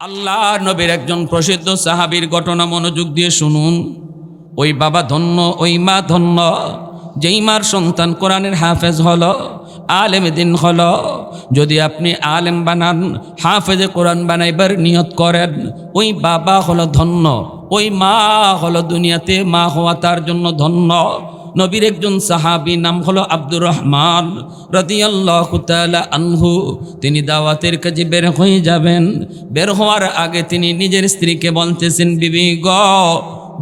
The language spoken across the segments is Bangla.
আল্লাহ নবীর একজন প্রসিদ্ধ সাহাবীর ঘটনা মনোযোগ দিয়ে শুনুন। ওই বাবা ধন্য, ওই মা ধন্য, যেই মার সন্তান কোরআনের হাফেজ হলো, আলেম দিন হলো, যদি আপনি আলেম বানান, হাফেজে কোরআন বানাইবার নিয়ত করেন, ওই বাবা হলো ধন্য, ওই মা হলো দুনিয়াতে মা হওয়া তার জন্য ধন্য। নবীর একজন সাহাবী, নাম হলো আব্দুর রহমান রাদিয়াল্লাহু আনহু। তিনি দাওয়াতের কাজে বের হয়ে যাবেন। বের হওয়ার আগে তিনি নিজের স্ত্রীকে বলতেছেন, বিবি গ,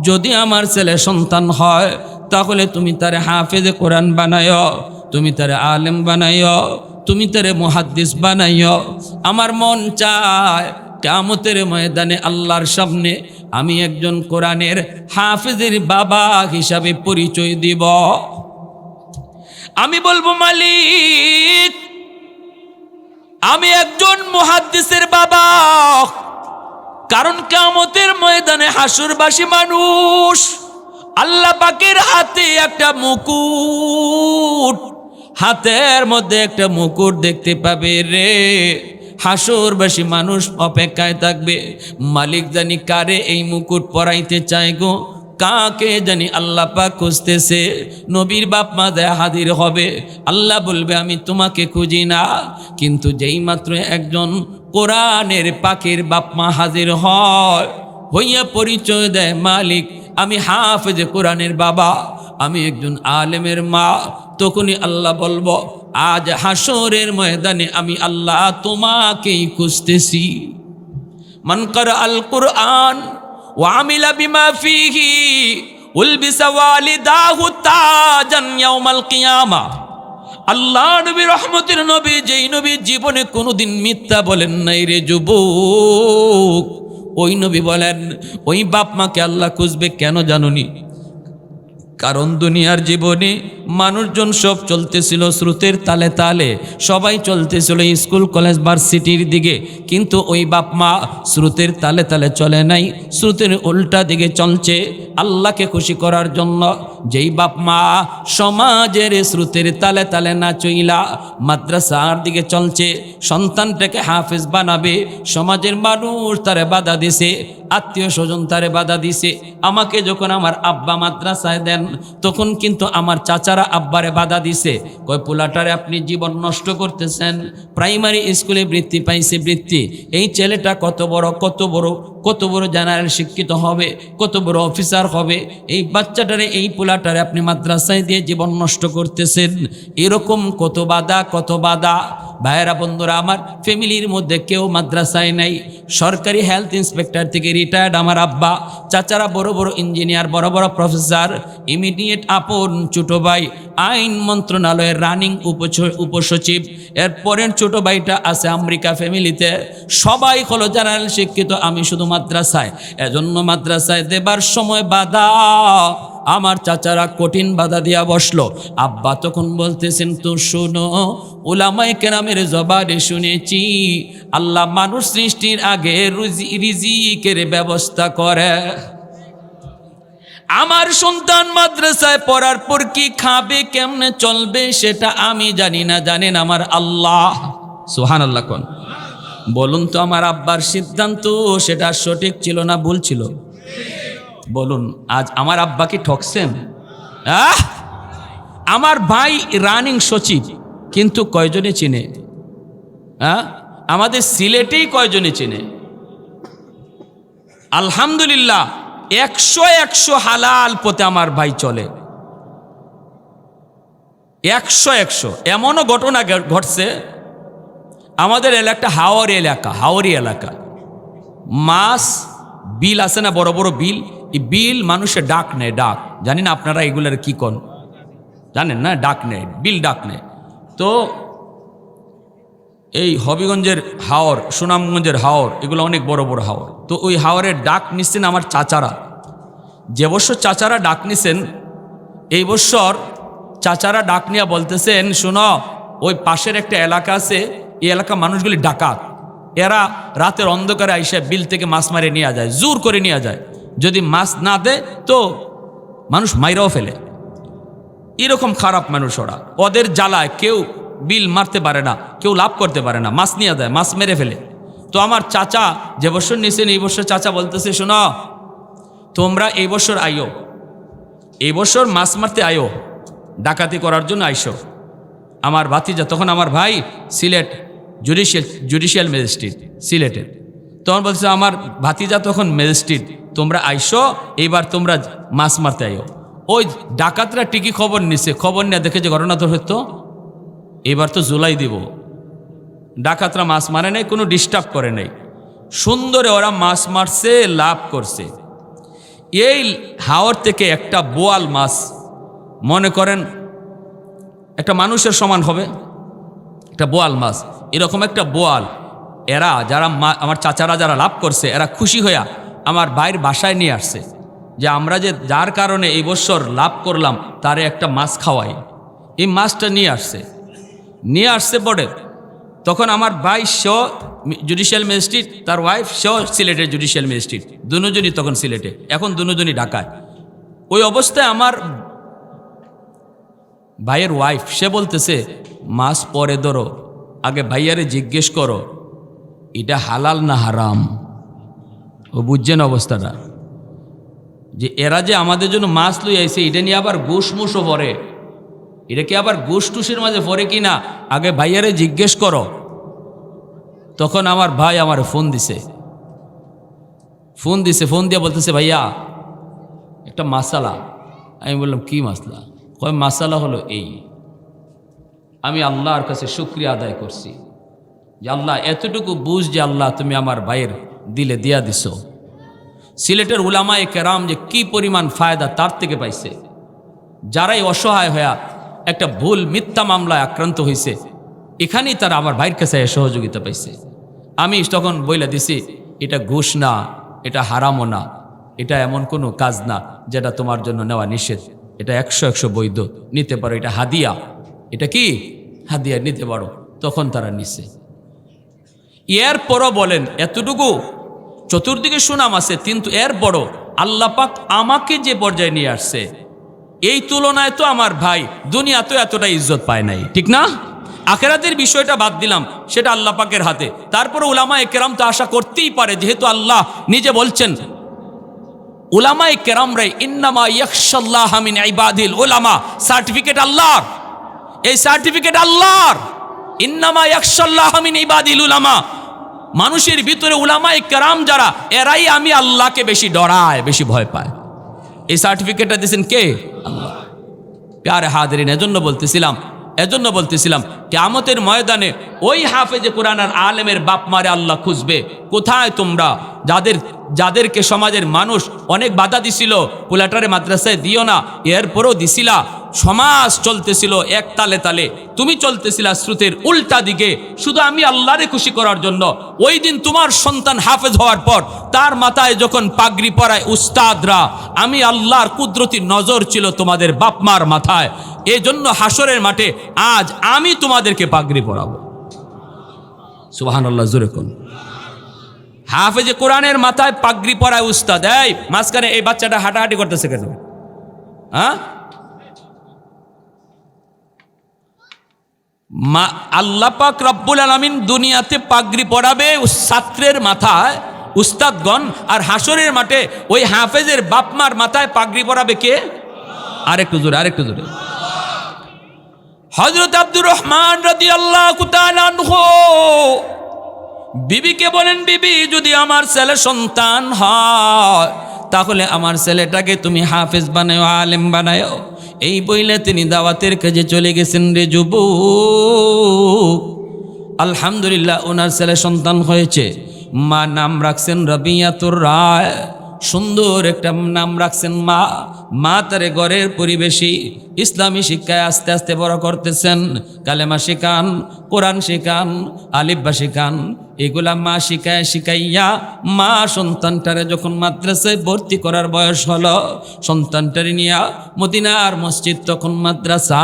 যদি আমার ছেলে সন্তান হয়, তাহলে তুমি তারে হাফেজে কোরআন বানায় তুমি তারে আলেম বানায় তুমি তারে মুহাদ্দিস বানাইও আমার মন চায় কামতের ময়দানে আল্লাহর সামনে আমি একজন কোরআনের হাফেজের বাবা হিসাবে পরিচয় দিব। আমি বলব, মালিক, আমি একজন মুহাদ্দিসের বাবা। কারণ কামতের ময়দানে হাসুরবাসী মানুষ আল্লাহ পাকের হাতে একটা মুকুট, হাতের মধ্যে একটা মুকুট দেখতে পাবে রে। হাসুরবাসী মানুষ অপেক্ষায় থাকবে। মালিক জানি কারে এই মুকুট পরাইতে চায় গো? কাকে জানি আল্লাহ পাক খুঁজতেছে। নবীর বাপ মা দেয় হাজির হবে। আল্লাহ বলবে, আমি তোমাকে খুঁজি না। কিন্তু যেই মাত্র একজন কোরআনের পাখির বাপ মা হাজির হয়, হইয়া পরিচয় দেয় মালিক, আমি হাফেজে কোরআনের বাবা। আমি একজন আলেমের মা, তখনই আল্লাহ বলব, আজ হাসরের ময়দানে আমি আল্লাহ তোমাকেই খুঁজতেছি। মনকর আল কুরআন ওয়ামিলা বিমা ফিহি আল্লাহ জীবনে কোনোদিন মিথ্যা বলেন নাই রে বলেন, ওই বাপ মাকে আল্লাহ খুঁজবে কেন জানুনি? কারণ দুনিয়ার জীবনে মানুষজন সব চলতেছিল স্রোতের তালে তালে। সবাই চলতেছিল স্কুল, কলেজ, ভার্সিটির দিকে। কিন্তু ওই বাপ মা স্রোতের তালে তালে চলে নাই। স্রোতের উল্টা দিকে চলছে আল্লাহকে খুশি করার জন্য। যেই বাপ মা সমাজের স্রোতের তালে তালে না চইলা মাদ্রাসার দিকে চলছে, সন্তানটাকে হাফেজ বানাবে। সমাজের মানুষ তারে বাধা দিছে, আত্মীয় স্বজন তারে বাধা দিছে। আমাকে যখন আমার আব্বা মাদ্রাসায় দেন তখন কিন্তু আমার চাচারা আব্বারে বাধা দিছে। কয়, পোলাটারে আপনি জীবন নষ্ট করতেছেন। প্রাইমারি স্কুলে বৃত্তি পাইছে বৃত্তি। এই ছেলেটা কত বড় কত বড় কত বড় জেনারেল শিক্ষিত হবে, কত বড় অফিসার হবে, এই বাচ্চাটারে, এই পোলাটারে আপনি মাদ্রাসায় দিয়ে জীবন নষ্ট করতেছেন। এরকম কত বাধা কত বাধা। ভাইয়েরা, বন্ধুরা, আমার ফ্যামিলির মধ্যে কেউ মাদ্রাসায় নাই। সরকারি হেলথ ইন্সপেক্টর থেকে রিটায়ার্ড আমার আব্বা, চাচারা বড় বড় ইঞ্জিনিয়ার বড় বড় প্রফেসর ইমিডিয়েট আপন ছোট ভাই, আইন মন্ত্রণালয়ের রানিং উপসচিব। এর পরের ছোট ভাইটা আছে আমেরিকা ফ্যামিলিতে সবাই হলো জেনারেল শিক্ষিত, আমি শুধু মাদ্রাসায়। এজন্য মাদ্রাসায় দেবার সময় বাধা। আমার চাচারা কঠিন বাধা দিয়া বসল। আব্বা তখন বলতেছেন, তো শোনো ওলামাই কেরামের জবানে শুনেছি, আল্লাহ মানুষ সৃষ্টির আগে রুজি, রিজিকের ব্যবস্থা করে। আমার সন্তান মাদ্রাসায় পড়ার পর কি খাবে, কেমনে চলবে, সেটা আমি জানি না, জানেন আমার আল্লাহ। সুহান আল্লাহ কোন। বলুন তো আমার আব্বার সিদ্ধান্ত, সেটা সঠিক ছিল না ভুল ছিল? বলুন, আজ আমার আব্বা কি ঠকছেন? আহ! আমার ভাই রানিং সচিব, কিন্তু কয়জনে চিনে? হ্যাঁ আমাদের সিলেটেই কয়জনে চিনে? আলহামদুলিল্লাহ, একশো একশো হালাল পথে আমার ভাই চলে। একশো একশো, এমনও ঘটনা ঘটছে আমাদের এলাকাটা হাওয়ারি এলাকা হাওয়ারি এলাকা। মাছ, বিল আছে না বড় বড় বিল? এই বিল মানুষের ডাক নেয়, ডাক। জানি না আপনারা এগুলোর কি কন? জানেন না? ডাক নেয়, বিল ডাক নেয়। তো এই হবিগঞ্জের হাওর, সুনামগঞ্জের হাওর, এগুলো অনেক বড় বড় হাওর। তো ওই হাওরের ডাক নিচ্ছেন আমার চাচারা। যে বছর চাচারা ডাক নিছেন, এই বছর চাচারা ডাক নিয়ে বলতেছেন, শোনো, ওই পাশের একটা এলাকা আছে এই এলাকা মানুষগুলি ডাকাত। এরা রাতের অন্ধকারে আইসা বিল থেকে মাছ মারে নিয়ে যায়, জোর করে নিয়ে যায়। যদি মাছ না দেয়, তো মানুষ মাইরাও ফেলে। এরকম খারাপ মানুষ ওরা। ওদের জ্বালায় কেউ বিল মারতে পারে না, কেউ লাভ করতে পারে না, মাছ নিয়ে দেয় মাছ মেরে ফেলে। তো আমার চাচা, যে বছর নিছেন, এই বছর চাচা বলতেছে, শোনো, তোমরা এই বছর আইও। এই বছর মাছ মারতে আইও। ডাকাতি করার জন্য আইসো। আমার ভাতিজা, তখন আমার ভাই সিলেট জুডিশিয়াল জুডিশিয়াল ম্যাজিস্ট্রেট সিলেটের তখন বলছে, আমার ভাতিজা তখন ম্যাজিস্ট্রেট তোমরা আইসো, এইবার তোমরা মাছ মারতে আইও। ওই ডাকাতরা টিকি খবর নিছে, খবর নিয়ে দেখে যে ঘটনা তো এবার তো জুলাই দিব। ডাকাতরা মাছ মারে নাই, কোনো ডিস্টার্ব করে নাই। সুন্দরে ওরা মাছ মারছে, লাভ করছে। এই হাওর থেকে একটা বোয়াল মাছ, মনে করেন একটা মানুষের সমান হবে। একটা বোয়াল মাছ, এরকম একটা বোয়াল। এরা যারা আমার চাচারা যারা লাভ করছে, এরা খুশি হইয়া আমার ভাইয়ের বাসায় নিয়ে আসছে যে আমরা যে যার কারণে এই বছর লাভ করলাম, তারে একটা মাছ খাওয়াই। এই মাছটা নিয়ে আসছে। নিয়ে আসছে বটে তখন আমার ভাই স জুডিশিয়াল ম্যাজিস্ট্রেট, তার ওয়াইফ স সিলেটের জুডিশিয়াল ম্যাজিস্ট্রেট, দুজনই তখন সিলেটে, এখন দুজনই ঢাকায়। ওই অবস্থায় আমার ভাইয়ের ওয়াইফ, সে বলতেছে মাছ পরে ধরো। আগে ভাইয়ারে জিজ্ঞেস করো, এটা হালাল না হারাম? ও বুঝছেন অবস্থাটা। যে এরা যে আমাদের জন্য মাছ লই আইছে, এটা নিয়ে আবার ঘুষ মুসও পরে। এটা কি আবার ঘুষ টুসের মাঝে পরে কি না? আগে ভাইয়ারে জিজ্ঞেস করো। তখন আমার ভাই আমার ফোন দিছে। ফোন দিছে, ফোন দিয়ে বলতেছে, ভাইয়া, একটা মাসালা। আমি বললাম, কি মাসলা? কয়, মাসালা হলো এই। আমি আল্লাহর কাছে শুক্রিয়া আদায় করছি। যে আল্লাহ, এতটুকু বুঝ যে আল্লাহ তুমি আমার ভাইয়ের দিলে দিয়া দিছ। সিলেটের উলামায়ে কেরাম যে কি পরিমাণ ফায়দা তার থেকে পাইছে। যারাই অসহায় হয়ে একটা ভুল, মিথ্যা মামলায় আক্রান্ত হয়েছে এখানেই তারা আমার ভাইয়ের কাছে সহযোগিতা পাইছে। আমি তখন বইলা দিছি, এটা ঘুষ না, এটা হারামও না, এটা এমন কোনো কাজ না যেটা তোমার জন্য নেওয়া নিষেধ। এটা একশো একশো বৈধ, নিতে পারো, এটা হাদিয়া। এটা কি? হাদিয়া নিতে পারো। তখন তারা নিছে। এরপরও বলেন, এতটুকু চতুর্দিকে সুনাম আছে, কিন্তু এর বড়। আল্লাহ পাক আমাকে যে পর্যায়ে নিয়ে আসছে, এই তুলনায় তো আমার ভাই দুনিয়া তো এতটা ইজ্জত পায় নাই। ঠিক না? আখেরাতের বিষয়টা বাদ দিলাম, সেটা আল্লাহ পাকের হাতে। তারপরে উলামা একরাম তো আশা করতেই পারে, যেহেতু আল্লাহ নিজে বলছেন কেরাম রে ইন্নামা ইয়াকশাল্লাহ মিন ইবাদিল উলামা। সার্টিফিকেট আল্লাহর। এই সার্টিফিকেট আল্লাহর। ইন্নামা ইয়াকশাল্লাহ মিন ইবাদিল উলামা। মানুষের ভিতরে উলামাই কেরাম যারা, এরাই আমি আল্লাহকে বেশি ডরায়, বেশি ভয় পায়। এই সার্টিফিকেটটা দিয়েছেন কে? আল্লাহ। প্যারে হাজারিন, এজন্য বলতেছিলাম এজন্য বলতেছিলাম, কেয়ামতের ময়দানে ওই হাফেজে কোরআন আর আলেমের বাপ মারে আল্লাহ খুঁজবে। কোথায় তোমরা? যাদের যাদেরকে সমাজের মানুষ অনেক বাধা দিছিল, পুলাটারে মাদ্রাসায় দিও না, এরপরও দিছিলা। সমাজ চলতেছিল এক তালে তালে। তুমি চলতেছিলা স্রোতের উল্টা দিকে। শুধু আমি আল্লাহরে খুশি করার জন্য। ওই দিন তোমার সন্তান হাফেজ হওয়ার পর তার মাথায় যখন পাগড়ি পরায় উস্তাদরা, আমি আল্লাহর কুদরতি নজর ছিল তোমাদের বাপমার মাথায়। এই জন্য হাসরের মাঠে আজ আমি তোমাদেরকে পাগড়ি পরাবো। সুবাহান আল্লাহ জোরে কোন। হাফেজে কোরআনের মাথায় পাগড়ি পরায় উস্তাদ, এই, মাঝখানে এই বাচ্চাটা হাঁটাহাঁটি করতেছে কেন? হ্যাঁ? মা, আল্লাহ পাক রব্বুল আলমিন দুনিয়াতে পাগড়ি পরাবে ছাত্রের মাথায়, উস্তাদগণ, আর হাসরের মাঠে ওই হাফেজের বাপমার মাথায় পাগড়ি পরাবে কে? আরেকটু জোরে আরেকটু জোরে। হজরত আব্দুর রহমান রাদি আল্লাহ বিবিকে বলেন, বিবি, যদি আমার ছেলে সন্তান হয়, তাহলে আমার ছেলেটাকে তুমি হাফেজ বানাও আলেম বানাও এই বইলে তিনি দাওয়াতের কাজে চলে গেছেন রে যুব আলহামদুলিল্লাহ, ওনার ছেলে সন্তান হয়েছে। মা নাম রাখছেন রবিয়াতুর রায়। সুন্দর একটা নাম রাখছেন মা। মা তারে ঘরের পরিবেশী। ইসলামী শিক্ষায় আস্তে আস্তে বড় করতেছেন। কালেমা শিখান, কোরআন শিখান, আলিব্বা শিখান, এগুলা মা শিখায় শিখাইয়া মা সন্তানটারে যখন মাদ্রাসায় ভর্তি করার বয়স হলো, সন্তানটারে নিয়া মদিনার মসজিদ, তখন মাদ্রাসা,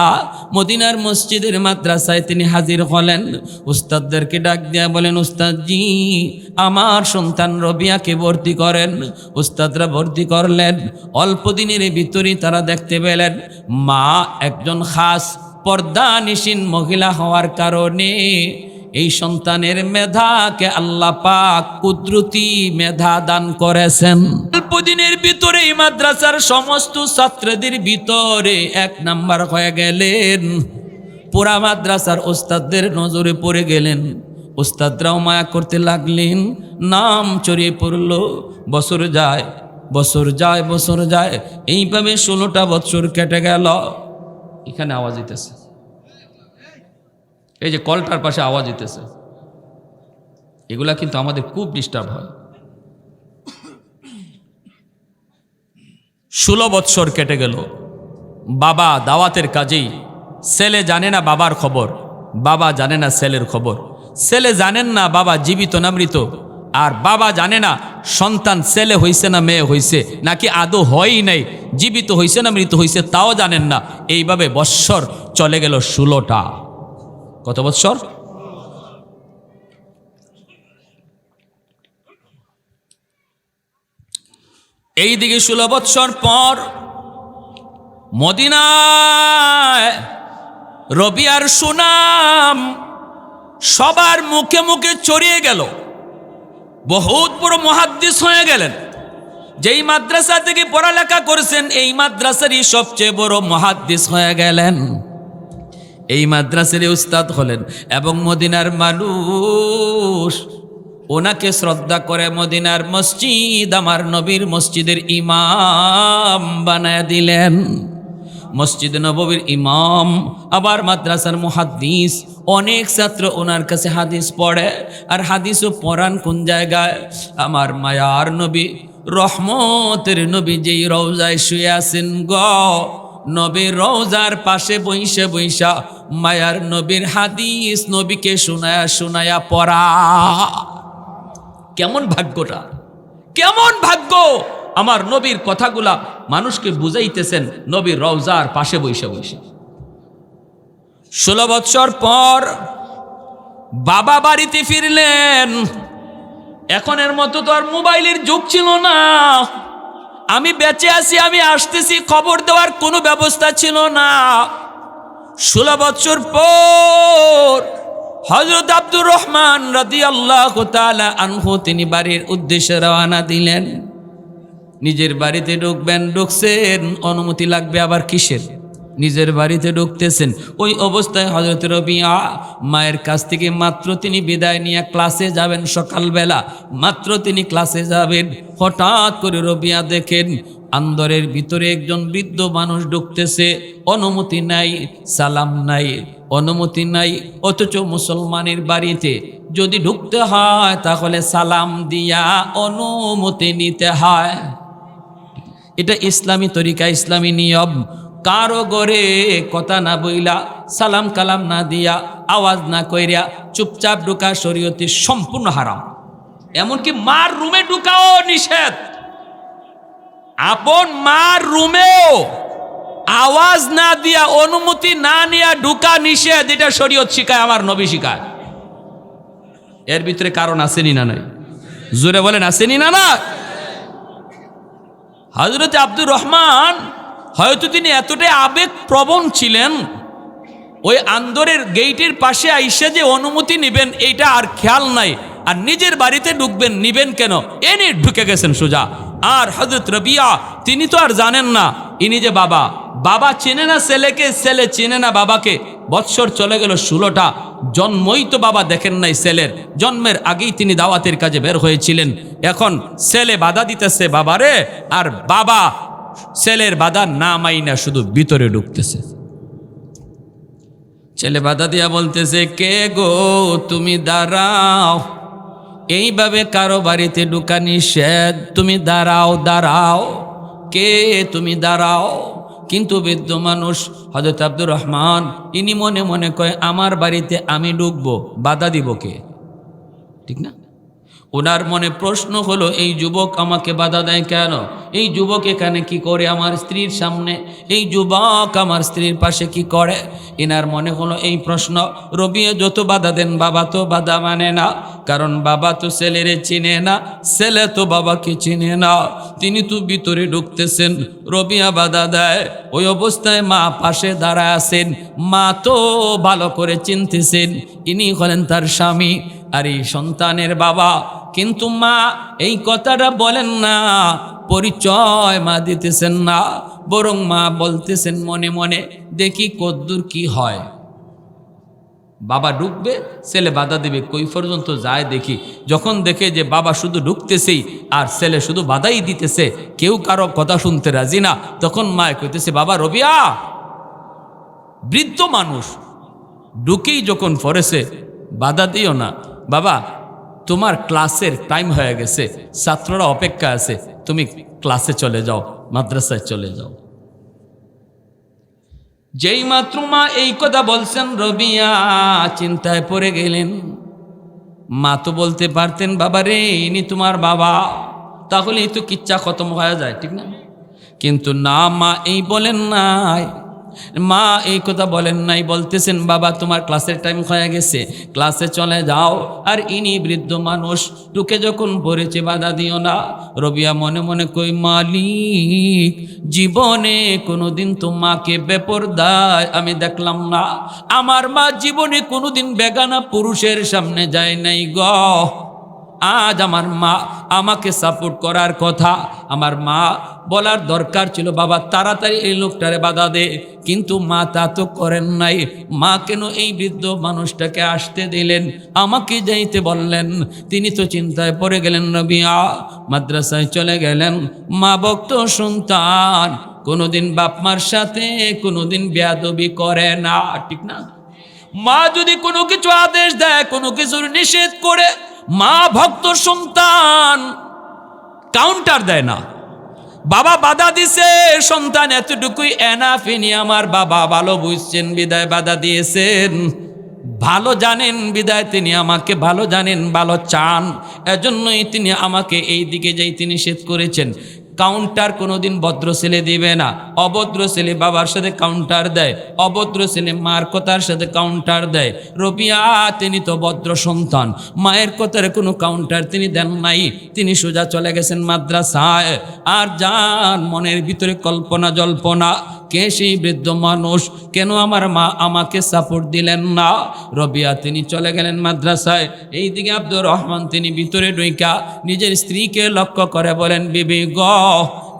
মদিনার মসজিদের মাদ্রাসায় তিনি হাজির হলেন। উস্তাদদেরকে ডাক দিয়া বলেন, উস্তাদজি, আমার সন্তান রবিয়াকে ভর্তি করেন। উস্তাদরা ভর্তি করলেন। অল্প দিনের ভিতরেই তারা দেখতে পেলেন, মা একজন খাস পর্দা পর্দানিসীন মহিলা হওয়ার কারণে এই সন্তানের মেধাকে আল্লাহ পাক কুদরতি মেধা দান করেছেন। অল্প দিনের ভিতরে এই মাদ্রাসার সমস্ত ছাত্রদের ভিতরে এক নাম্বার হয়ে গেলেন। পুরা মাদ্রাসার ওস্তাদদের নজরে পড়ে গেলেন। ওস্তাদরাও মায়া করতে লাগলেন। নাম চড়িয়ে পড়ল। বছর যায়। বছর যায় বছর যায় এইভাবে ষোলোটা বছর কেটে গেল। এখানে আওয়াজ দিতেছে এই যে কলটার পাশে আওয়াজ দিতেছে এগুলা কিন্তু আমাদের খুব ডিস্টার্ব হয়। ষোলো বৎসর কেটে গেল। বাবা দাওয়াতের কাজেই। ছেলে জানে না বাবার খবর। বাবা জানে না ছেলের খবর। ছেলে জানেন না বাবা জীবিত না মৃত। আর বাবা জানে না, সন্তান ছেলে হইছে না মেয়ে হইছে, নাকি আদৌ হয়ই নাই, জীবিত হইছে না মৃত হইছে, তাও জানেন না। এইভাবে বৎসর চলে গেল ষোলোটা। কত বৎসর? এই দিকে ষোলো বৎসর পর মদিনায় রবিয়ার সুনাম সবার মুখে মুখে চড়িয়ে গেল। বহুত বড় মহাদ্দিস হয়ে গেলেন। যেই মাদ্রাসা থেকে পড়ালেখা করেছেন, এই মাদ্রাসারই সবচেয়ে বড় মহাদ্দিস হয়ে গেলেন। এই মাদ্রাসারই উস্তাদ হলেন এবং মদিনার মানুষ। ওনাকে শ্রদ্ধা করে মদিনার মসজিদ, আমার নবীর মসজিদের ইমাম বানায় দিলেন। মসজিদ নববীর ইমাম, আবার মাদ্রাসার মুহাদ্দিস, অনেক ছাত্র ওনার কাছে হাদিস পড়ে। আর হাদিসও পড়ান কোন জায়গায়? আমার মায়ার নবী, রহমতের নবী যেই রওজায় শুয়ে আছেন গ, নবীর রওজার পাশে বইসে বইসা মায়ার নবীর হাদিস নবীকে শোনায়া শোনায়া পড়া। কেমন ভাগ্যটা? কেমন ভাগ্য? আমার নবীর কথাগুলা মানুষকে বুঝাইতেছেন, নবীর রওজার পাশে বসে বসে ষোলো বৎসর পর বাবা বাড়িতে ফিরলেন। এখনের মতো তো আর মোবাইলের যুগ ছিল না। আমি বেঁচে আছি, আমি আসতেছি, খবর দেওয়ার কোনো ব্যবস্থা ছিল না। ষোলো বৎসর পর হজরত আব্দুর রহমান রাদি আল্লাহ আনহু তিনি বাড়ির উদ্দেশ্যে রওনা দিলেন। নিজের বাড়িতে ঢুকবেন, ঢুকছেন, অনুমতি লাগবে আবার কিসের? নিজের বাড়িতে ঢুকতেছেন। ওই অবস্থায় হজরত রবিয়া মায়ের কাছ থেকে মাত্র তিনি বিদায় নিয়ে ক্লাসে যাবেন সকালবেলা। মাত্র তিনি ক্লাসে যাবেন, হঠাৎ করে রবিয়া দেখেন আন্দরের ভিতরে একজন বৃদ্ধ মানুষ ঢুকতেছে। অনুমতি নাই, সালাম নাই, অনুমতি নাই, অথচ মুসলমানের বাড়িতে যদি ঢুকতে হয় তাহলে সালাম দিয়া অনুমতি নিতে হয়। এটা ইসলামী তরিকা, ইসলামী নিয়ম। কারও গড়ে কথা না বইলা, সালাম কালাম না দিয়া, আওয়াজ না কইরা চুপচাপ ঢুকা শরীয়তে সম্পূর্ণ হারাম। এমনকি মার রুমে ঢুকাও নিষেধ। আপন মার রুমেও আওয়াজ না দিয়া, অনুমতি না নিয়া ঢুকা নিষেধ, এটা শরীয়ত শিখায়, আমার নবী শিখায়। এর ভিতরে কারণ আসেনি না নাই? জোরে বলেন, আসেনি না না হজরত আব্দুর রহমান হয়তো তিনি এতটাই আবেগ প্রবণ ছিলেন, ওই আন্দরের গেইটের পাশে আইসা যে অনুমতি নেবেন, এইটা আর খেয়াল নাই। আর নিজের বাড়িতে ঢুকবেন, নিবেন কেন? এনে ঢুকে গেছেন সোজা। আর হজরত রবিয়া, তিনি তো আর জানেন না, ইনি যে বাবা। বাবা চেনে না ছেলেকে, ছেলে চেনে না বাবাকে। বৎসর চলে গেল ষোলোটা। জন্মই তো বাবা দেখেন নাই ছেলের। জন্মের আগেই তিনি দাওয়াতের কাজে বের হয়েছিলেন। এখন ছেলে বাধা দিতেছে বাবারে, আর বাবা ছেলের বাধা না মাইনা শুধু ভিতরে ঢুকতেছে। ছেলে বাধা দিয়া বলতেছে, কে গো তুমি দাঁড়াও। এইভাবে কারও বাড়িতে ঢুকা নিষেধ। তুমি দাঁড়াও দাঁড়াও। কে তুমি দাঁড়াও? কিন্তু বৃদ্ধ মানুষ হজরত আব্দুর রহমান, ইনি মনে মনে কয়, আমার বাড়িতে আমি ডুববো, বাধা দিব কে? ঠিক না? ওনার মনে প্রশ্ন হলো, এই যুবক আমাকে বাধা দেয় কেন? এই যুবক এখানে কি করে আমার স্ত্রীর সামনে? এই যুবক আমার স্ত্রীর পাশে কি করে? এনার মনে হলো এই প্রশ্ন রবিয়ে যত বাধা দেন, বাবা তো বাধা মানে না। কারণ বাবা তো ছেলেরে চিনে না, ছেলে তো বাবাকে চিনে না। তিনি তো ভিতরে ঢুকতেছেন রবিয়া বাধা দেয়। ওই অবস্থায় মা পাশে দাঁড়ায় আছেন, মা তো ভালো করে চিনতেছেন। ইনি হলেন তার স্বামী। আর এই সন্তানের বাবা, কিন্তু মা এই কথাটা বলেন না। পরিচয় মা দিতেছেন না, বরং মা বলতেছেন মনে মনে, দেখি কদ্দূর কি হয়। বাবা ঢুকবে ছেলে বাধা দেবে, কই পর্যন্ত যায় দেখি। যখন দেখে যে বাবা শুধু ঢুকতেছেই আর ছেলে শুধু বাধাই দিতেছে, কেউ কারও কথা শুনতে রাজি না, তখন মায় কইতেছে, বাবা রবিয়া, বৃদ্ধ মানুষ, ঢুকেই যখন পড়েছে, বাধা দিও না। বাবা, তোমার ক্লাসের টাইম হয়ে গেছে। ছাত্ররা অপেক্ষা আছে। তুমি ক্লাসে চলে যাও, মাদ্রাসায় চলে যাও। যেই মাত্র মা এই কথা বলছেন, রবিয়া চিন্তায় পড়ে গেলেন। মা তো বলতে পারতেন, বাবা রে, ইনি তোমার বাবা। তাহলে এই তো কিচ্ছা খতম হয়ে যায়, ঠিক না? কিন্তু না, মা এই বলেন নাই। মা এই কথা বলেন নাই, বলতেছেন, বাবা, তোমার ক্লাসের টাইম হয়ে গেছে, ক্লাসে চলে যাও। আর ইনি বৃদ্ধ মানুষ টুকে যখন পড়েছে বাধা দিও না। রবিয়া মনে মনে কই মালিক, জীবনে কোনোদিন তো মাকে বেপরদায় আমি দেখলাম না। আমার মা জীবনে কোনোদিন বেগানা পুরুষের সামনে যায় নাই গ। আজ আমার মা আমাকে সাপোর্ট করার কথা। আমার মা বলার দরকার ছিল, বাবা, তাড়াতাড়ি এই লোকটারে বাধা দে। কিন্তু মা তা তো করেন নাই। মা কেন এই বৃদ্ধ মানুষটাকে আসতে দিলেন? আমাকে যাইতে বললেন। তিনি তো চিন্তায় পড়ে গেলেন, রবিয়া, মাদ্রাসায় চলে গেলেন। মা ভক্ত সন্তান, কোনোদিন বাপমার সাথে, কোনোদিন বেয়াদবি করে না। ঠিক না? মা যদি কোনো কিছু আদেশ দেয়, কোনো কিছুর নিষেধ করে মা ভক্ত সন্তান কাউন্টার দেয় না। বাবা বাধা দিছে, সন্তান এতটুকুই এনাফিনি আমার বাবা, ভালো বুঝছেন, বিদায় বাধা দিয়েছেন। ভালো জানেন, বিদায় তিনি আমাকে ভালো জানেন, ভালো চান। এজন্যই তিনি আমাকে এই দিকে যাই তিনি নিষেধ করেছেন। কাউন্টার কোনোদিন ভদ্র ছেলে দিবে না। অভদ্র ছেলে বাবার সাথে কাউন্টার দেয় অভদ্র ছেলে মার কথার সাথে কাউন্টার দেয়। রবিয়া, তিনি তো ভদ্র সন্তান, মায়ের কথার কোনো কাউন্টার তিনি দেন নাই। তিনি সোজা চলে গেছেন মাদ্রাসায়। আর যান মনের ভিতরে কল্পনা জল্পনা, কে সেই বৃদ্ধ মানুষ, কেন আমার মা আমাকে সাপোর্ট দিলেন না? রবিয়া, তিনি চলে গেলেন মাদ্রাসায়। এইদিকে আব্দুর রহমান, তিনি ভিতরে ডইকা নিজের স্ত্রীকে লক্ষ্য করে বলেন, বিবি গ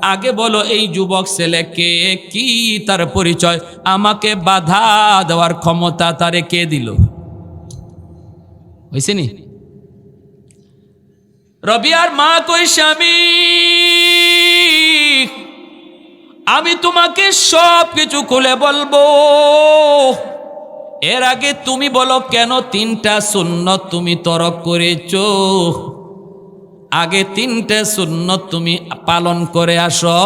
আগে বলো, এই যুবক ছেলেকে কি? তার পরিচয়? আমাকে বাধা দেওয়ার ক্ষমতা তারে কে দিল? হয়েছে রবিয়ার মা কই স্বামী? আমি তোমাকে সব কিছু খুলে বলব। এর আগে তুমি বলো, কেন তিনটা সুন্নত তুমি তরক করেছ? আগে তিনটে সুন্নত তুমি পালন করে আসো।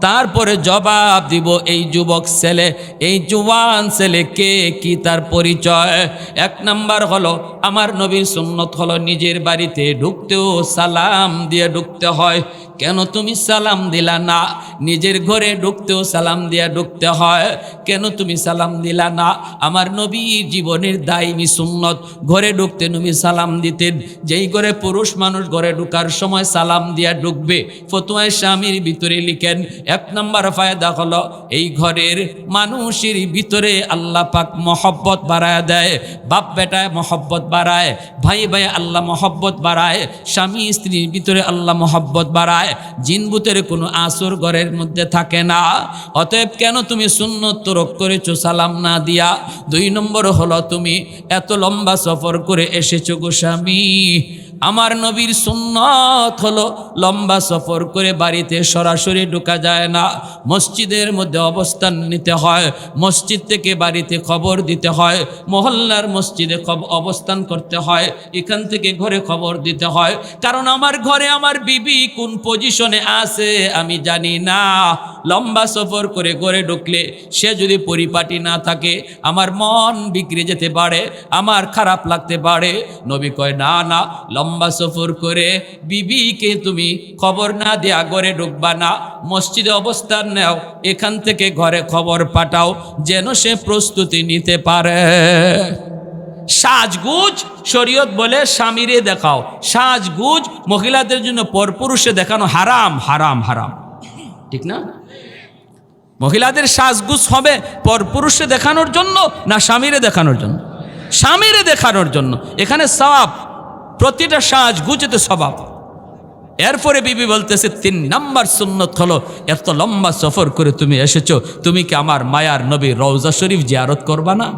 তারপরে জবাব দিব এই যুবক ছেলে, এই জুয়ান ছেলে কে, কি তার পরিচয়? এক নাম্বার হলো, আমার নবীর সুন্নত হলো নিজের বাড়িতে ঢুকতেও সালাম দিয়ে ঢুকতে হয়। কেন তুমি সালাম দিলা না? নিজের ঘরে ঢুকতেও সালাম দিয়া ঢুকতে হয়। কেন তুমি সালাম দিলা না? আমার নবীর জীবনের দায়নি সুন্নত। ঘরে ঢুকতে নবী সালাম দিতেন। যেই ঘরে পুরুষ মানুষ ঘরে ঢুকার সময় সালাম দিয়া ঢুকবে, ফতুয়ায় স্বামীর ভিতরে লিখেন এক নম্বর ফায়দা হলো এই ঘরের মানুষের ভিতরে আল্লাহ পাক মহব্বত বাড়ায় দেয়, বাপ বেটায় মহব্বত বাড়ায়, ভাই ভাই আল্লাহ মহব্বত বাড়ায়, স্বামী স্ত্রীর ভিতরে আল্লাহ মহব্বত বাড়ায় জিনবুতের কোনো আসর ঘরের মধ্যে থাকে না। অতএব কেন তুমি সুন্নত তরক করেছ সালাম না দিয়া? দুই নম্বর হলো তুমি এত লম্বা সফর করে এসেছ গো স্বামী। আমার নবীর সুন্নত হলো লম্বা সফর করে বাড়িতে সরাসরি ঢোকা যায় না। মসজিদের মধ্যে অবস্থান নিতে হয়, মসজিদ থেকে বাড়িতে খবর দিতে হয়, মহল্লার মসজিদে অবস্থান করতে হয়, এখান থেকে ঘরে খবর দিতে হয়। কারণ আমার ঘরে আমার বিবি কোন পজিশনে আছে আমি জানি না। লম্বা সফর করে ঘরে ঢুকলে সে যদি পরিপাটি না থাকে, আমার মন বিগড়ে যেতে পারে, আমার খারাপ লাগতে পারে। নবী কয়, না না লম্বা সফর করে বিবিকে তুমি খবর না দেয়া ঘরে ঢুকবা না। মসজিদে অবস্থান নেও, এখান থেকে ঘরে খবর পাঠাও যেন সে প্রস্তুতি নিতে পারে। সাজগুজ শরীয়ত বলে স্বামীরে দেখাও। সাজগুজ মহিলাদের জন্য পরপুরুষে দেখানো হারাম হারাম হারাম। ঠিক না? মহিলাদের সাজগুজ হবে পরপুরুষে দেখানোর জন্য না স্বামীরে দেখানোর জন্য? স্বামীরে দেখানোর জন্য। এখানে সবাব প্রতিটা সাজগুজেতে স্বভাব। এরপরে বিবি বলতেছে, তিন নাম্বার সুন্নত হলো, এত লম্বা সফর করে তুমি এসেছ, তুমি কি আমার মায়ার নবী রওজা শরীফ জিয়ারত করবা না?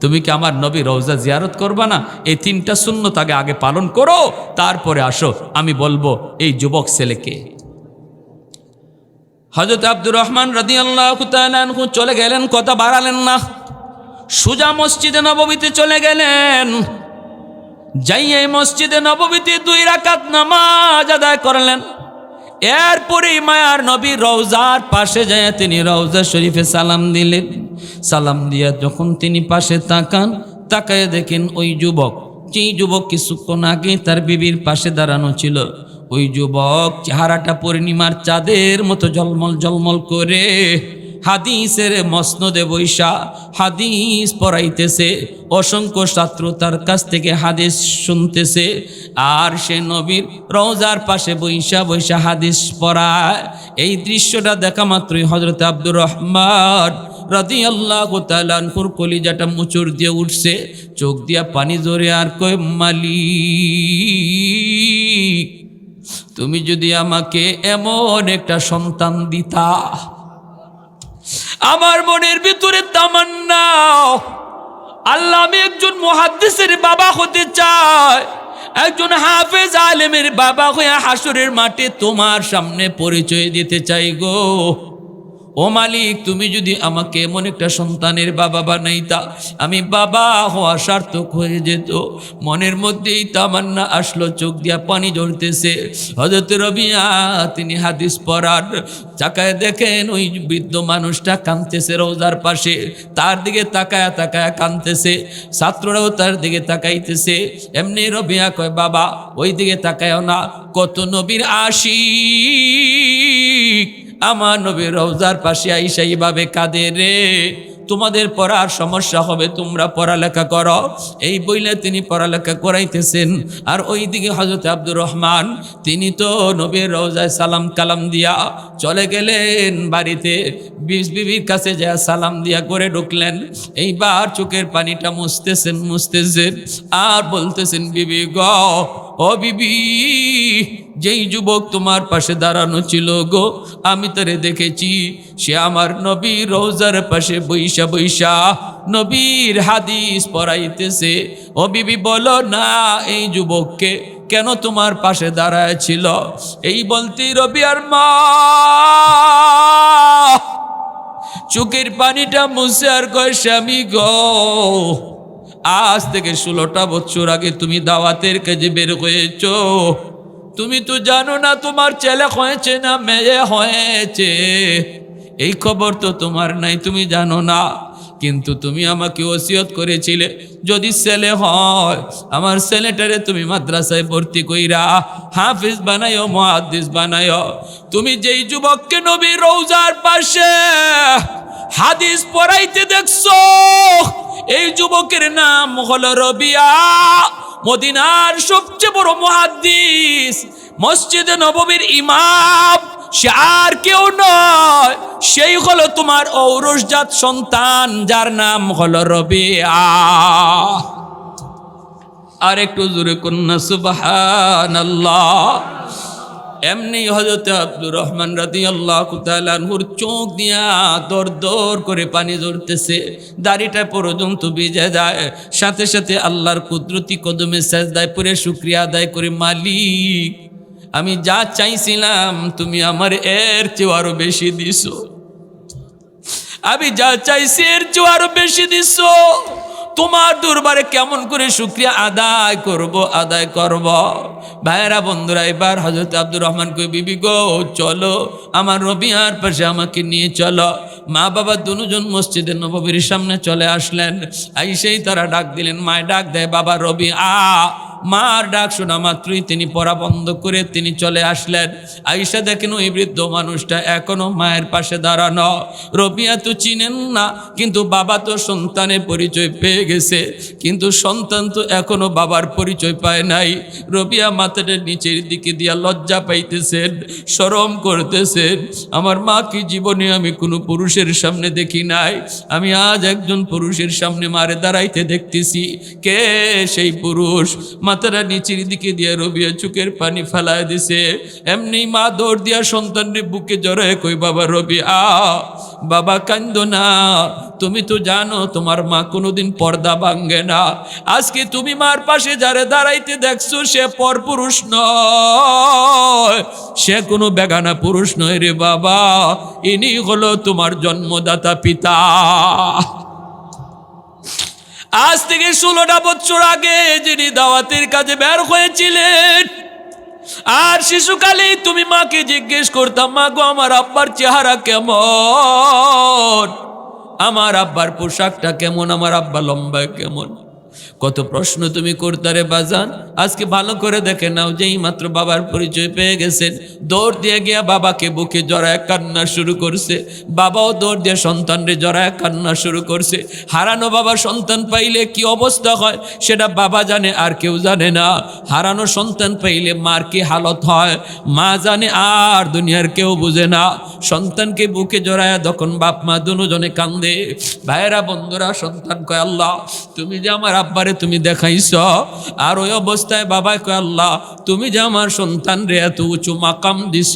তুমি কি আমার নবী রওজা জিয়ারত করবা না? এই তিনটা সুন্নত আগে আগে পালন করো, তারপরে আসো, আমি বলব, এই যুবক ছেলেকে হজরত আব্দুর রহমান রাদি আল্লাহ চলে গেলেন, কথা বাড়ালেন না। সুজা মসজিদে নবমীতে চলে গেলেন। যাই এই মসজিদে নবমীতে দুই রাকাত নামাজ আদায় করলেন। এরপরেই মায়ার নবী রওজার পাশে যায় তিনি রওজা শরীফে সালাম দিলেন। সালাম দিয়া যখন তিনি পাশে তাকান তাকায় দেখেন ওই যুবক, যেই যুবক কিছুক্ষণ আগে তার বিবির পাশে দাঁড়ানো ছিল। ওই যুবক চেহারাটা পূর্ণিমার চাঁদের মতো জলমল জলমল করে হাদিসের মসনদে বৈশা হাদিস পড়াইতেছে, অসংখ্য ছাত্র তার কাছ থেকে হাদিস শুনতেছে, আর সে নবীর রওজার পাশে বৈশা বৈশা হাদিস পড়ায়। এই দৃশ্যটা দেখা মাত্রই হজরত আব্দুর রহমান রাদি আল্লাহ তালানপুর কলিজাটা মুচুর দিয়ে উঠছে, চোখ দিয়া পানি জোরে আর কয়, মালিক, তুমি যদি আমাকে এমন একটা সন্তান দিতা আমার মনের ভিতরে তামান্না। আল্লাহ আমি একজন মহাদ্দেশের বাবা হতে চাই। একজন হাফেজ আলেমের বাবা হয়ে হাসুরের মাঠে তোমার সামনে পরিচয় দিতে চাই গো। ও মালিক, তুমি যদি আমাকে এমন একটা সন্তানের বাবা বানাইতা, আমি বাবা হওয়া সার্থক হয়ে যেত। মনের মধ্যেই তামান্না আসলো, চোখ দিয়া পানি ঝরতেছে। হজরত রবিয়া, তিনি হাদিস পড়ার চাকায় দেখেন, ওই বৃদ্ধ মানুষটা কাঁদতেছে রোজার পাশে। তার দিকে তাকায়া তাকায়া কাঁদতেছে, ছাত্ররাও তার দিকে তাকাইতেছে। এমনি রবিয়া কয়, বাবা, ওই দিকে তাকায়ও না, কত নবীর আশিক আমার নবীর রওজার পাশে আইসা এইভাবে কাঁদে রে। তোমাদের পড়ার সমস্যা হবে, তোমরা পড়ালেখা করো। এই বইলে তিনি পড়ালেখা করাইতেছেন। আর ওই দিকে হজরত আব্দুর রহমান, তিনি তো নবীর রওজায় সালাম কালাম দিয়া চলে গেলেন বাড়িতে। বিষ বিবির কাছে যা সালাম দিয়া করে ঢুকলেন। এইবার চোখের পানিটা মুছতেছেন মুছতেছেন। আর বলতেছেন, বিবি গ ও বিবি, যেই যুবক তোমার পাশে দাঁড়ানো ছিল গো, আমি তারে দেখেছি। সে আমার নবীর রোজার পাশে বৈশা বৈশা নবীর হাদিস পড়াইতেছে। ও বিবি, বলো না, এই যুবককে কেন তোমার পাশে দাঁড়ায় ছিল এই বলতেই রবি আর মা, চোখের পানিটা মুছে আর কয়, স্বামী গো আজ থেকে ষোলোটা বছর আগে তুমি দাওয়াতের কাজে বের হয়েছ। তুমি তো জানো না তোমার ছেলে হয়েছে না মেয়ে হয়েছে। এই খবর তো তোমার নাই, তুমি জানো না। কিন্তু তুমি আমাকে ওসিয়ত করেছিলে, যদি ছেলে হয়, আমার ছেলেটারে তুমি মাদ্রাসায় ভর্তি কইরা হাফিজ বানাইও মহাদিস বানাইও তুমি যেই যুবককে নবী রৌজার পাশে হাদিস পড়াইতে দেখছ? এই যুবকের নাম হলো রবিয়া। মদিনার সবচেয়ে বড় মহাদিস মসজিদে নববীর ইমাম। সে আর কেউ নয়, সেই হলো তোমার ঔরসজাত সন্তান, যার নাম হলো রবিয়া। আর একটু জোরে কন্যা সুবাহান এমনি হজরত আব্দুর রহমান রাদি আল্লাহ কুতালানহুর চোখ দিয়া দর দর করে পানি ধরতেছে দাড়িটা পর্যন্ত ভিজে যায়। সাথে সাথে আল্লাহর কুদরতি কদমে সেজদায় পরে শুক্রিয়া আদায় করে, মালিক, আমি যা চাইছিলাম তুমি আমার এর চেয়েও আরও বেশি দিছো। আমি যা চাইছি এর চেয়েও আরও বেশি দিছো। তোমার দরবারে কেমন করে শুক্রিয়া আদায় করব আদায় করব? ভাইয়েরা, বন্ধুরা, এবার হজরত আব্দুর রহমান কই, বিবি গো, চলো, আমার রবিয়ার পাশে আমাকে নিয়ে চলো। মা বাবা দুজন মসজিদে নববীর সামনে চলে আসলেন। আইসেই তারা ডাক দিলেন মায় ডাক দেয় বাবা রবি, আ। মার ডাক শোনা মাত্রই তিনি পড়া বন্ধ করে তিনি চলে আসলেন। আইসা দেখেন, ওই বৃদ্ধ মানুষটা এখনও মায়ের পাশে দাঁড়ানো। রবিয়া তো চিনেন না, কিন্তু বাবা তো সন্তানের পরিচয় পেয়ে গেছে, কিন্তু সন্তান তো এখনও বাবার পরিচয় পায় নাই। রবিয়া মাথাটা নিচের দিকে দিয়া লজ্জা পাইতেছেন, শরম করতেছেন। আমার মা কি জীবনে আমি কোনো পুরুষের সামনে দেখি নাই? আমি আজ একজন পুরুষের সামনে মারে দাঁড়াইতে দেখতেছি। কে সেই পুরুষ? মাথাটা নিচের দিকে দিয়ে রবিয়া চোখের পানি ফেলায় দিছে। এমনি মা দৌড় দিয়া সন্তানের বুকে জড়ায় কই বাবা রবি আ বাবা কান্দ না, তুমি তো জানো তোমার মা কোনোদিন পর্দা ভাঙ্গে না। আজকে তুমি মার পাশে যারে দাঁড়াইতে দেখছ, সে পর পুরুষ নয়। সে কোনো বেগানা পুরুষ নয় রে বাবা, ইনি হলো তোমার জন্মদাতা পিতা। আজ থেকে ষোলোটা বছর আগে যিনি দাওয়াতের কাজে বের হয়েছিলেন আর শিশুকালেই তুমি মাকে জিজ্ঞেস করতাম মা গো, আমার আব্বার চেহারা কেমন? আমার আব্বার পোশাকটা কেমন? আমার আব্বা লম্বা কেমন? কত প্রশ্ন তুমি করতারে বাজান? আজকে ভালো করে দেখে নাও যেই মাত্র বাবার পরিচয় পেয়ে গেছেন। দৌড় দিয়ে গিয়া বাবাকে বুকে জড়ায় কান্না শুরু করছে। বাবাও দৌড় দিয়ে সন্তানরে জড়ায় কান্না শুরু করছে। হারানো বাবা সন্তান পাইলে কি অবস্থা হয় সেটা বাবা জানে, আর কেউ জানে না। হারানো সন্তান পাইলে মার কি হালত হয়? মা জানে, আর দুনিয়ার কেউ বুঝে না। সন্তানকে বুকে জড়ায় তখন বাপ মা দুজনে কান্দে। ভাইয়েরা, বন্ধুরা, সন্তান কয়, আল্লাহ, তুমি যে আমার আব্বারে তুমি দেখাইছ। আর ওই অবস্থায় বাবা কয়, আল্লাহ, তুমি যে আমার সন্তান রে এত উঁচু মাকাম দিছ,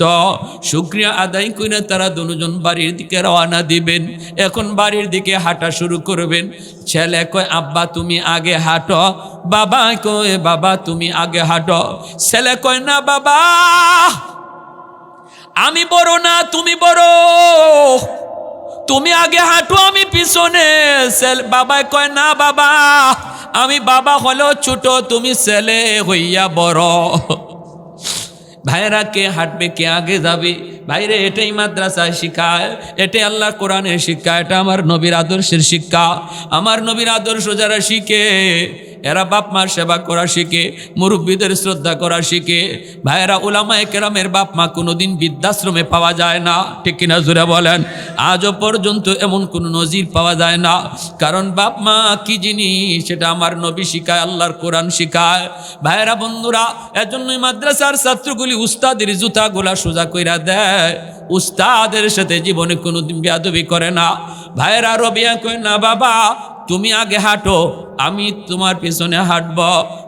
শুক্রিয়া আদায় করে তারা দুজন বাড়ির দিকে রওনা দিবেন। এখন বাড়ির দিকে হাঁটা শুরু করবেন। ছেলে কয়, আব্বা, তুমি আগে হাঁটো। বাবা কয়, বাবা, তুমি আগে হাঁটো। ছেলে কয়, না বাবা, আমি বড় না, তুমি বড়। তুমি আগে হাঁটো, আমি পিছনে। ছেলে বাবা কয়, না বাবা, আমি বাবা হলেও ছোট, তুমি ছেলে হইয়া বড়। ভাইরা কে হাঁটবে, কে আগে যাবে? ভাইরে, এটাই মাদ্রাসায় শিখায় এটাই আল্লাহ কোরআনের শিক্ষা। এটা আমার নবীর আদর্শের শিক্ষা। আমার নবীর আদর্শ যারা শিখে এরা বাপ মার সেবা করা শিখে, মুরব্বীদের শ্রদ্ধা করা শিখে। ভাইয়েরা ওলামায় কেরামের বাপ মা কোনোদিন বৃদ্ধাশ্রমে পাওয়া যায় না। ঠিক কিনা জুড়ে বলেন? আজও পর্যন্ত এমন কোনো নজির পাওয়া যায় না। কারণ বাপ মা কি জিনিস? সেটা আমার নবী শিখায়, আল্লাহর কোরআন শিখায়। ভাইয়েরা, বন্ধুরা, এজন্যই মাদ্রাসার ছাত্রগুলি উস্তাদের জুতাগুলা সোজা কইরা দেয়। উস্তাদের সাথে জীবনে কোনোদিন বেয়াদবি করে না। ভাইয়েরা, রবিয়া কয়, না বাবা তুমি আগে হাঁটো, আমি তোমার পিছনে হাঁটব।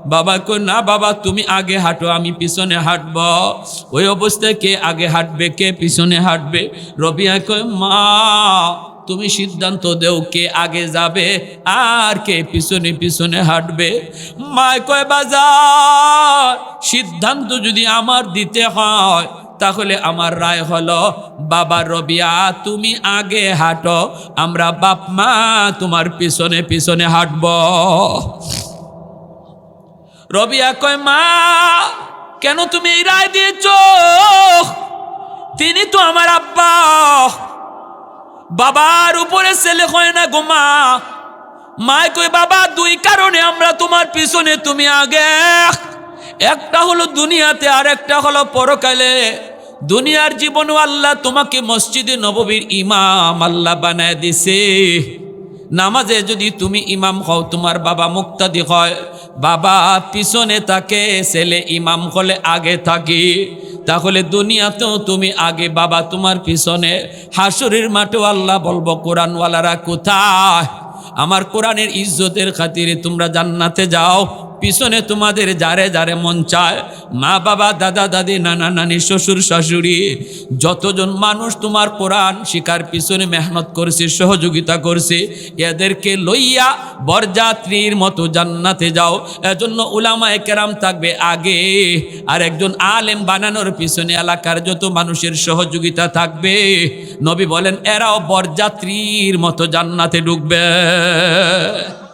বাবা কই না বাবা, তুমি আগে হাঁটো, আমি পিছনে হাঁটব। ওই অবস্থায় কে আগে হাঁটবে, কে পিছনে হাঁটবে? রবিয়া কই মা, তুমি সিদ্ধান্ত দেও কে আগে যাবে আর কে পিছনে পিছনে হাঁটবে। মায় কয়, বাজার, সিদ্ধান্ত যদি আমার দিতে হয় তাহলে আমার রায় হলো, বাবা রবিয়া, তুমি আগে হাঁটো, আমরা বাপ মা তোমার পিছনে পিছনে হাঁটব। রবিয়া কয়, মা, কেন তুমি এই রায় দিয়েছ? তিনি তো আমার আব্বা। বাবার উপরে ছেলে হয় না গো মা। মায় কই বাবা, দুই কারণে আমরা তোমার পিছনে তুমি আগে। একটা হলো দুনিয়াতে আর একটা হলো পরকালে। দুনিয়ার জীবনও আল্লাহ তোমাকে মসজিদে নববীর ইমাম আল্লাহ বানায় দিছে। নামাজে যদি তুমি ইমাম হও, তোমার বাবা মুক্তাদি হয়, বাবা পিছনে থাকে, ছেলে ইমাম হলে আগে থাকি। তাহলে দুনিয়াতেও তুমি আগে, বাবা তোমার পিছনে। হাসুরের মাঠেও আল্লাহ বলব, কোরআনওয়ালারা কোথায়? আমার কোরআনের ইজ্জতের খাতিরে তোমরা জান্নাতে যাও। পিছনে তোমাদের যারে যারে মন চায়, মা বাবা, দাদা, দাদি, নানা, নানি, শ্বশুর, শাশুড়ি, যতজন মানুষ তোমার কোরআন শিকার পিছনে মেহনত করছে, সহযোগিতা করছে, এদেরকে লইয়া বরযাত্রীর মতো জান্নাতে যাও। এজন্য উলামায়ে কেরাম থাকবে আগে, আর একজন আলেম বানানোর পিছনে এলাকার যত মানুষের সহযোগিতা থাকবে, নবী বলেন, এরাও বরযাত্রীর মতো জান্নাতে ঢুকবে।